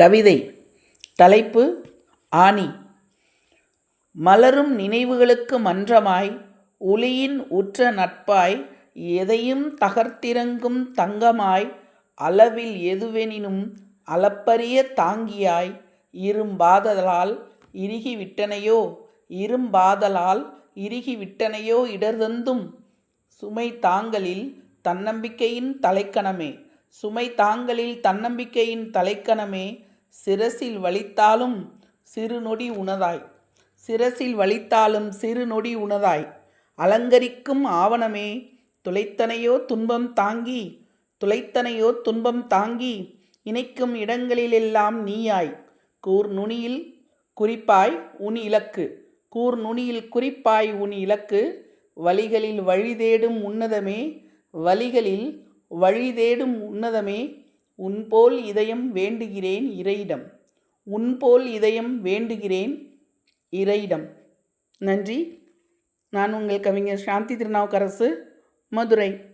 கவிதை தலைப்பு ஆனி மலரும் நினைவுகளுக்கு மன்றமாய் ஒளியின் உற்ற நட்பாய் எதையும் தகர்த்திறங்கும் தங்கமாய் அளவில் எதுவெனினும் அளப்பரிய தாங்கியாய் இரும்பாதலால் இறுகிவிட்டனையோ இரும்பாதலால் இறுகிவிட்டனையோ இடர்தந்தும் சுமை தாங்களில் தன்னம்பிக்கையின் தலைக்கணமே. சுமை தாங்களில் தன்னம்பிக்கையின் தலைக்கணமே சிரசில் வலித்தாலும் சிறுநொடி உணதாய் சிரசில் வலித்தாலும் சிறுநொடி உணதாய் அலங்கரிக்கும் ஆவணமே துளைத்தனையோ துன்பம் தாங்கி துளைத்தனையோ துன்பம் தாங்கி இணைக்கும் இடங்களிலெல்லாம் நீயாய். கூர் நுனியில் குறிப்பாய் உன் இலக்கு. கூர் நுனியில் குறிப்பாய் உன் இலக்கு. வழிகளில் வழி தேடும் உன்னதமே வழிகளில் வழி தேடும் உன்னதமே உன்போல் இதயம் வேண்டுகிறேன் இறையிடம். உன்போல் இதயம் வேண்டுகிறேன் இறையிடம். நன்றி. நான் உங்கள் கவிஞர் சாந்தி திருநாவுக்கரசு மதுரை.